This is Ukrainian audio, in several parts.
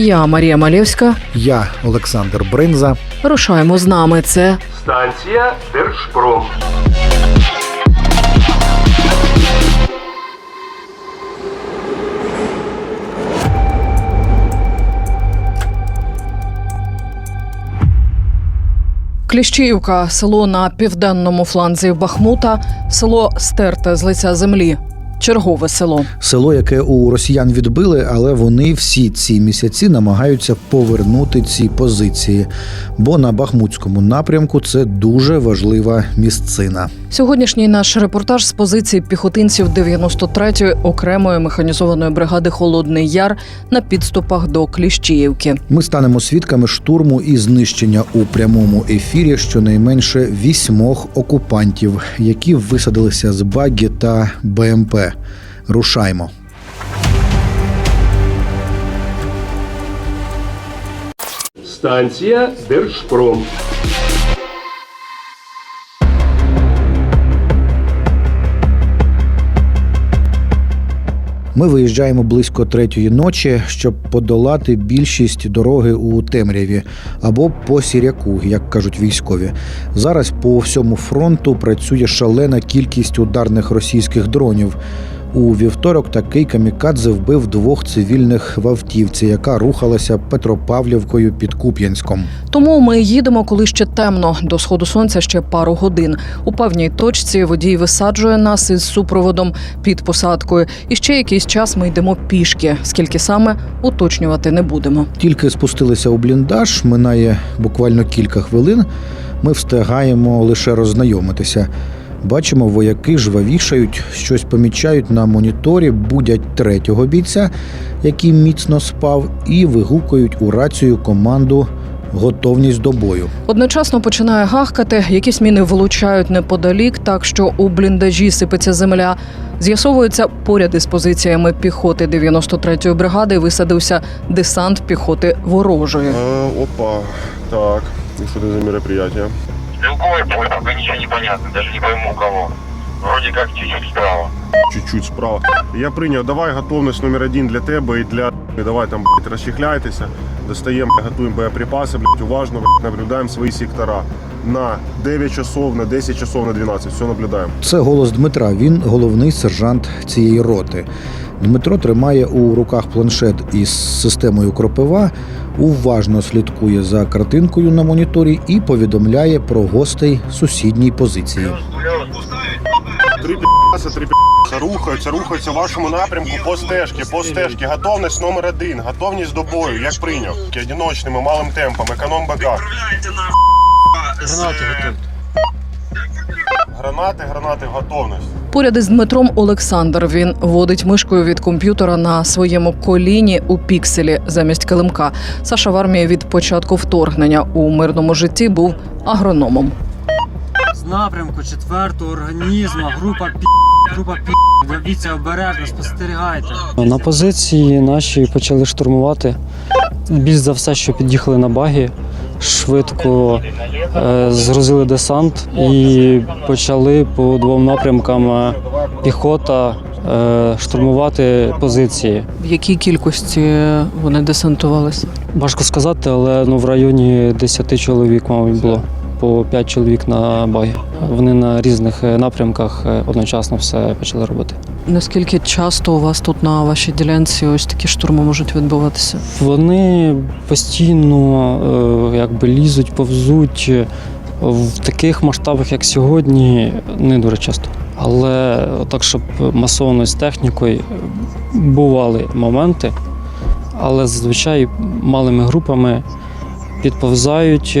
Я Марія Малєвська. я Олександр Бринза. Рушаємо з нами. Це Станція Держпром. Кліщіївка, село на південному фланзі Бахмута, село стерте з лиця землі. Чергове село. Село, яке у росіян відбили, але вони всі ці місяці намагаються повернути ці позиції. Бо на Бахмутському напрямку це дуже важлива місцина. Сьогоднішній наш репортаж з позиції піхотинців 93-ї окремої механізованої бригади Холодний Яр на підступах до Кліщіївки. Ми станемо свідками штурму і знищення у прямому ефірі щонайменше вісьмох окупантів, які висадилися з багі та БМП. Рушаймо. Станція Держпром. Ми виїжджаємо близько третьої ночі, щоб подолати більшість дороги у темряві або по сіряку, як кажуть військові. Зараз по всьому фронту працює шалена кількість ударних російських дронів. У вівторок такий камікадзе вбив двох цивільних в автівці, яка рухалася Петропавлівкою під Куп'янськом. Тому ми їдемо, коли ще темно. До сходу сонця ще пару годин. У певній точці водій висаджує нас із супроводом під посадкою. І ще якийсь час ми йдемо пішки. Скільки саме уточнювати не будемо. Тільки спустилися у бліндаж, минає буквально кілька хвилин. Ми встигаємо лише роззнайомитися. Бачимо, вояки жвавішають, щось помічають на моніторі, будять третього бійця, який міцно спав, і вигукують у рацію команду готовність до бою. Одночасно починає гахкати, якісь міни влучають неподалік, так що у бліндажі сипеться земля. З'ясовується, поряд із позиціями піхоти 93-ї бригади висадився десант піхоти ворожої. А, опа, так. И что это за мероприятие? Стрелковый бой, пока ничего не понятно, даже не пойму у кого. Вроде как чуть-чуть справа. Чуть-чуть справа. Я прийняв, давай готовність номер один для тебе і для давай там блядь, розчехляйтеся, достаємо, готуємо боєприпаси, блядь, уважно блядь, наблюдаємо свої сектора. На 9 часов, на 10 часов, на 12. Все наблюдаємо. Це голос Дмитра. Він головний сержант цієї роти. Дмитро тримає у руках планшет із системою кропива, уважно слідкує за картинкою на моніторі і повідомляє про гостей сусідній позиції. Три пі***са, три пі***са рухаються, рухаються в вашому напрямку по стежці, по стежці. Готовність номер один, готовність до бою, як прийняв. Одиночними, малим темпом, економ БК. Гранати, гранати в готовність. Поряд із Дмитром Олександр. Він водить мишкою від комп'ютера на своєму коліні у пікселі замість килимка. Саша в армії від початку вторгнення у мирному житті був агрономом. Напрямку четвертого організму, група пі... група пі... Дивіться обережно, спостерігайте. На позиції наші почали штурмувати. Більш за все, що під'їхали на багі, швидко е, згрузили десант і почали по двом напрямкам е, піхота е, штурмувати позиції. В якій кількості вони десантувалися? Важко сказати, але ну, в районі 10 чоловік, мабуть, було. По 5 чоловік на багі. Вони на різних е, напрямках е, одночасно все почали робити. Наскільки часто у вас тут на вашій ділянці ось такі штурми можуть відбуватися? Вони постійно е, якби лізуть, повзуть. В таких масштабах, як сьогодні, не дуже часто. Але так, щоб масовано з технікою бували моменти, але зазвичай малими групами підповзають,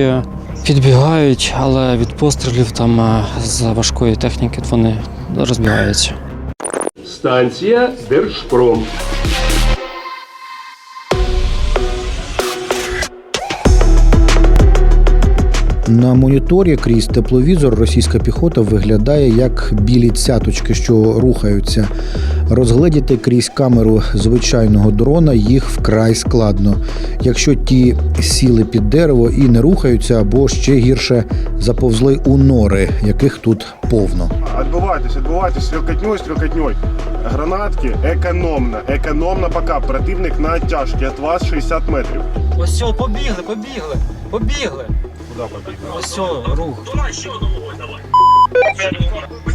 підбігають, але від пострілів там е, з важкої техніки вони розбігаються. Станція Держпром. На моніторі крізь тепловізор російська піхота виглядає як білі цяточки, що рухаються. Розгледіти крізь камеру звичайного дрона їх вкрай складно. Якщо ті сіли під дерево і не рухаються, або ще гірше заповзли у нори, яких тут повно. Отбывайтесь, отбывайтесь, стрелкотней, стрелкотней. Гранатки економно, економно пока. Противник на оттяжці, від вас 60 метрів. Ось все, побігли, побігли, побігли. Куди побіг? Ось все, рух.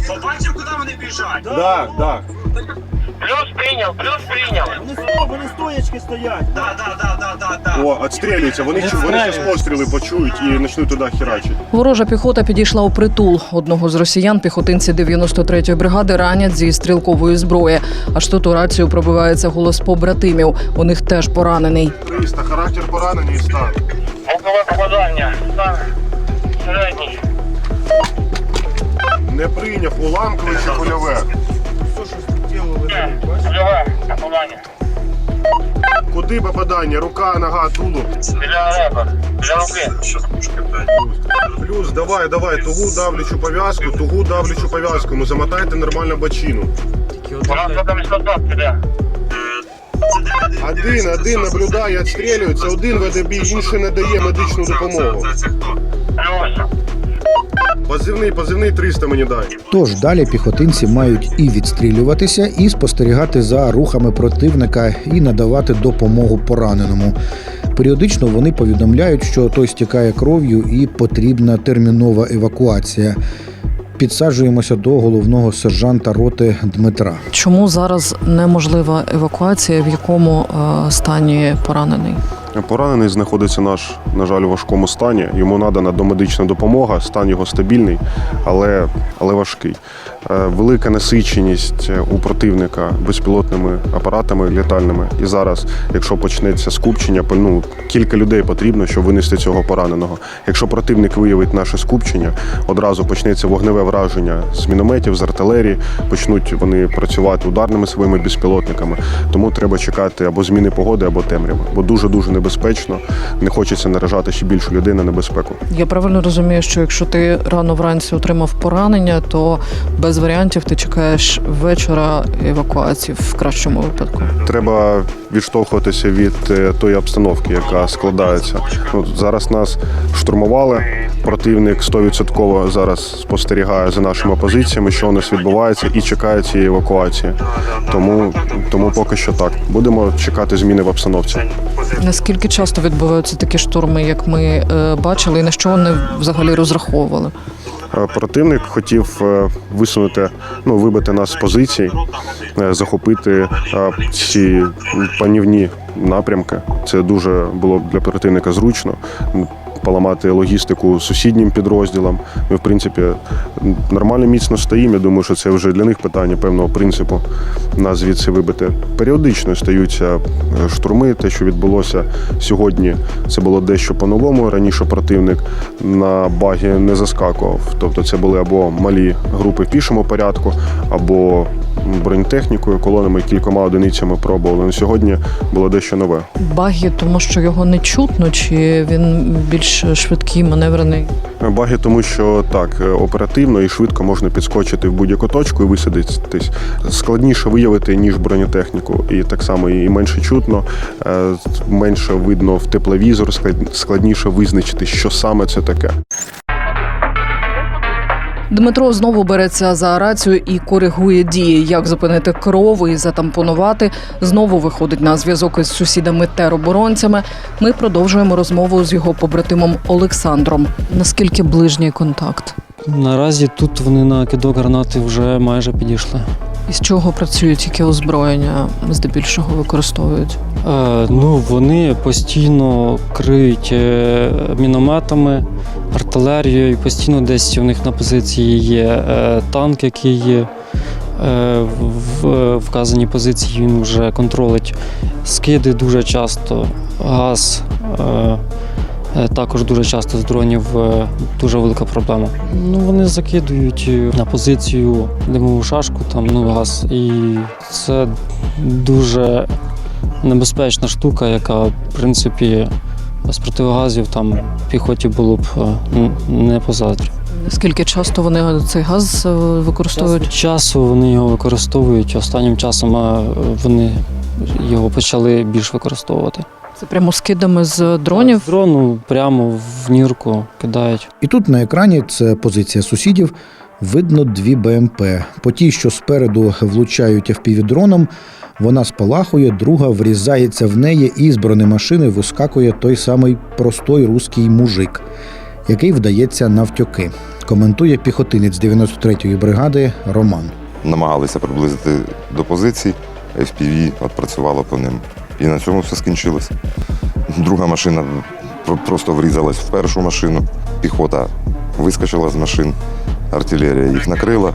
Побачив, куди вони біжать? Да, да. Плюс прийняв, плюс прийняв. Вони стоячки стоять. Да, да, да, да, да, да. О, отстрілюються. Вони, чу- вони зараз постріли почують і почнуть туди херачити. Ворожа піхота підійшла у притул. Одного з росіян піхотинці 93-ї бригади ранять зі стрілкової зброї. Аж тут у рацію пробивається голос побратимів. У них теж поранений. 300, характер поранений стан. Звукове попадання. Стан середній. Не прийняв уламкове чи польове. Польове попадання. Куди попадання? Рука, нога, тулуб. Біля ребер. Біля руки. Плюс, давай, давай, тугу давлячу пов'язку, тугу давлячу пов'язку. Ну замотайте нормально бочину. У нас в этом солдат піде. Один, один наблюдає, відстрілюється, один веде бій, інший не дає медичну допомогу. Позивний, позивний 300 мені дай. Тож далі піхотинці мають і відстрілюватися, і спостерігати за рухами противника, і надавати допомогу пораненому. Періодично вони повідомляють, що той стікає кров'ю і потрібна термінова евакуація. Підсаджуємося до головного сержанта роти Дмитра. Чому зараз неможлива евакуація? В якому е, стані поранений? Поранений знаходиться наш, на жаль, у важкому стані. Йому надана домедична допомога, стан його стабільний, але, але важкий. Е, Велика насиченість е, у противника безпілотними апаратами літальними. І зараз, якщо почнеться скупчення, ну, кілька людей потрібно, щоб винести цього пораненого. Якщо противник виявить наше скупчення, одразу почнеться вогневе враження з мінометів, з артилерії, почнуть вони працювати ударними своїми безпілотниками. Тому треба чекати або зміни погоди, або темряви, бо дуже дуже небезпечно. Не хочеться наражати ще більшу людей на небезпеку. Я правильно розумію, що якщо ти рано вранці отримав поранення, то без варіантів ти чекаєш вечора евакуації в кращому випадку. Треба відштовхуватися від е, тої обстановки, яка складається. Ну, зараз нас штурмували. Противник 100% зараз спостерігає за нашими позиціями, що у нас відбувається, і чекає цієї евакуації. Тому, тому поки що так. Будемо чекати зміни в обстановці. Наскільки часто відбуваються такі штурми, як ми е, бачили, і на що вони взагалі розраховували? Е, Противник хотів е, висунути, ну вибити нас з позицій, захопити ці панівні напрямки. Це дуже було для противника зручно. Поламати логістику сусіднім підрозділам. Ми, в принципі, нормально міцно стоїмо. Я думаю, що це вже для них питання певного принципу нас звідси вибити. Періодично стаються е, штурми. Те, що відбулося сьогодні, це було дещо по-новому. Раніше противник на багі не заскакував. Тобто це були або малі групи в пішому порядку, або бронетехнікою, колонами кількома одиницями пробували. На сьогодні було дещо нове. Багі, тому що його не чутно, чи він більш швидкий, маневрений? Баги, тому що так е, оперативно і швидко можна підскочити в будь-яку точку і висадитись. Складніше виявити ніж бронетехніку, і так само і менше чутно, е, менше видно в тепловізор, склад- складніше визначити, що саме це таке. Дмитро знову береться за рацію і коригує дії, як зупинити кров і затампонувати. Знову виходить на зв'язок із сусідами тероборонцями. Ми продовжуємо розмову з його побратимом Олександром. Наскільки ближній контакт? Наразі тут вони на кидок гранати вже майже підійшли. Із чого працюють, яке озброєння здебільшого використовують? Е, ну, вони постійно криють е, мінометами, артилерією, постійно десь у них на позиції є е, танк, який є. е, В в вказаній позиції він вже контролить скиди дуже часто, газ. Е, Також дуже часто з дронів е, дуже велика проблема. Ну, вони закидують е, на позицію димову шашку, там ну, газ. І це дуже небезпечна штука, яка, в принципі, без противогазів там піхоті було б не позадрі. Скільки часто вони цей газ використовують? Час від часу вони його використовують. Останнім часом вони його почали більш використовувати. Це прямо скидами з дронів. З дрону прямо в нірку кидають. І тут на екрані це позиція сусідів. Видно дві БМП. По тій, що спереду влучають FPV-дроном, вона спалахує, друга врізається в неї, і з бронемашини вискакує той самий простой руський мужик, який вдається навтьоки. Коментує піхотинець 93-ї бригади Роман. намагалися приблизити до позицій, FPV відпрацювало по ним. І на цьому все скінчилось. Друга машина просто врізалась в першу машину, піхота вискочила з машин, артилерія їх накрила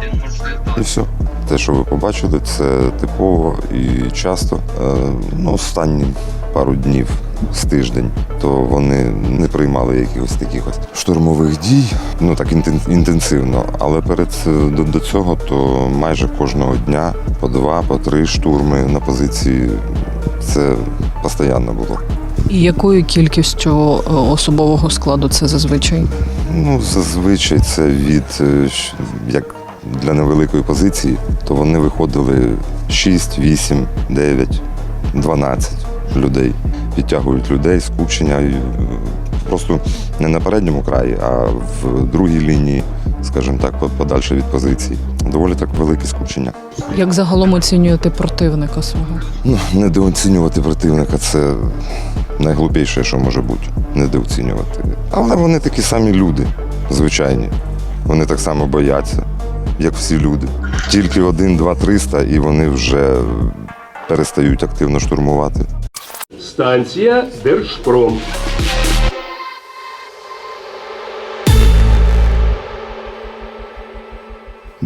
і все. Те, що ви побачили, це типово і часто. Е, Ну, останні пару днів з тиждень, то вони не приймали якихось таких ось штурмових дій, ну так інтенсивно. Але перед е, до, до цього то майже кожного дня по два, по три штурми на позиції. Це постійно було. І якою кількістю е, особового складу це зазвичай? Ну, зазвичай це від е, як для невеликої позиції, то вони виходили 6, 8, 9, 12 людей. Підтягують людей, скупчення. е, Просто не на передньому краї, а в другій лінії, скажімо так, по- подальше від позиції. Доволі так велике скупчення. Як загалом оцінюєте противника свого? Ну, недооцінювати противника це найглупіше, що може бути. Недооцінювати. Але вони такі самі люди, звичайні. Вони так само бояться, як всі люди. Тільки один, два, триста, і вони вже перестають активно штурмувати. Станція Держпром.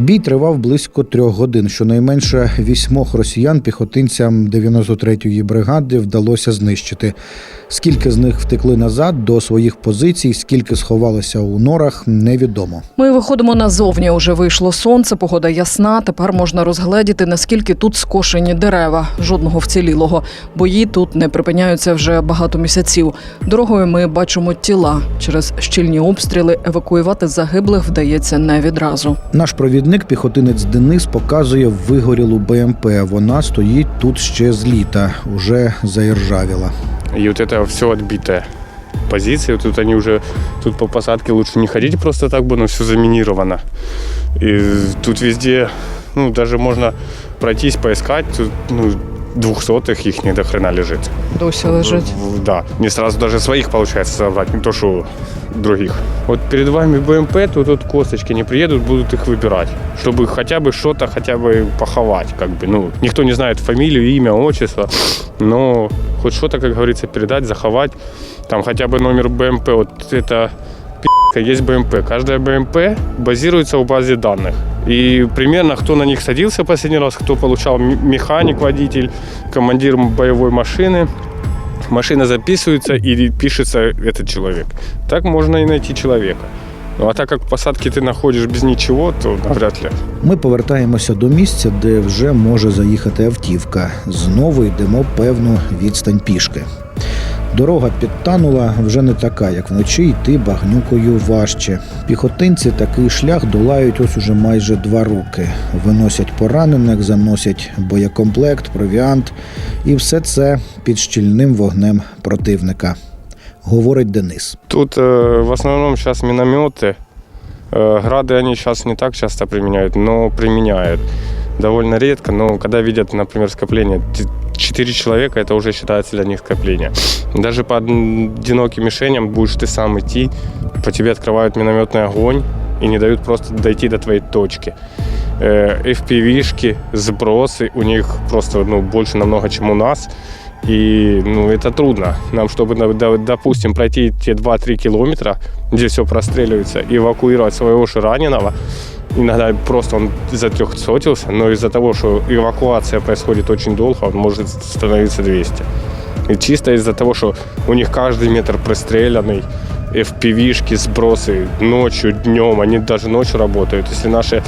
Бій тривав близько трьох годин. Щонайменше вісьмох росіян піхотинцям 93-ї бригади вдалося знищити. Скільки з них втекли назад до своїх позицій, скільки сховалося у норах, невідомо. Ми виходимо назовні. Уже вийшло сонце, погода ясна. Тепер можна розгледіти, наскільки тут скошені дерева. Жодного вцілілого. Бої тут не припиняються вже багато місяців. Дорогою ми бачимо тіла. Через щільні обстріли евакуювати загиблих вдається не відразу. Наш провідник, піхотинець Денис, показує вигорілу БМП. Вона стоїть тут ще з літа, уже заіржавіла. И вот это все отбитая позиция. Тут они уже, тут по посадке лучше не ходить просто так, бы, но все заминировано. И тут везде, ну, даже можно пройтись, поискать, тут, ну, двухсотых их не до хрена лежит. Досі лежить. В- в- Да, не сразу даже своих получается собрать, не то что других. Вот перед вами БМП, то тут косточки не приедут, будут их выбирать, чтобы хотя бы что-то хотя бы поховать, как бы, ну, никто не знает фамилию, имя, отчество, но хоть что-то, как говорится, передать, заховать, там хотя бы номер БМП, вот это есть БМП. Каждая БМП базируется в базе данных. И примерно кто на них садился последний раз, кто получал м- механик, водитель, командир боевой машины, машина записывается и пишется этот человек. Так можно и найти человека. Ну, а так как в посадке ты находишь без ничего, то навряд ли. Ми повертаємося до місця, де вже може заїхати автівка. Знову йдемо певну відстань пішки. Дорога підтанула вже не така, як вночі йти багнюкою важче. Піхотинці такий шлях долають ось уже майже два роки. Виносять поранених, заносять боєкомплект, провіант, і все це під щільним вогнем противника. Говорить Денис. Тут э, в основном сейчас минометы. Э, грады они сейчас не так часто применяют, но применяют. Довольно редко, но когда видят, например, скопление, т- четыре человека, это уже считается для них скопление. Даже по одиноким мишеням будешь ты сам идти, по тебе открывают минометный огонь, и не дают просто дойти до твоей точки. Э, FPV-шки, сбросы, у них просто ну, больше намного, чем у нас. И ну, это трудно. Нам, чтобы, допустим, пройти те 2-3 километра, где все простреливается, эвакуировать своего же раненого, иногда просто он затрехсотился, но из-за того, что эвакуация происходит очень долго, он может становиться 200. И чисто из-за того, что у них каждый метр пристреленный, FPV-шки, сбросы ночью, днем, они даже ночью работают. Если наши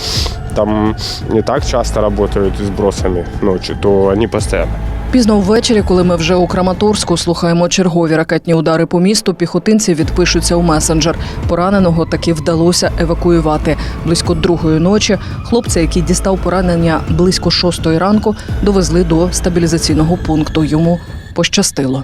там не так часто работают сбросами ночью, то они постоянно. Пізно ввечері, коли ми вже у Краматорську слухаємо чергові ракетні удари по місту, піхотинці відпишуться у месенджер. Пораненого таки вдалося евакуювати. Близько другої ночі хлопця, який дістав поранення близько шостої ранку, довезли до стабілізаційного пункту. Йому пощастило.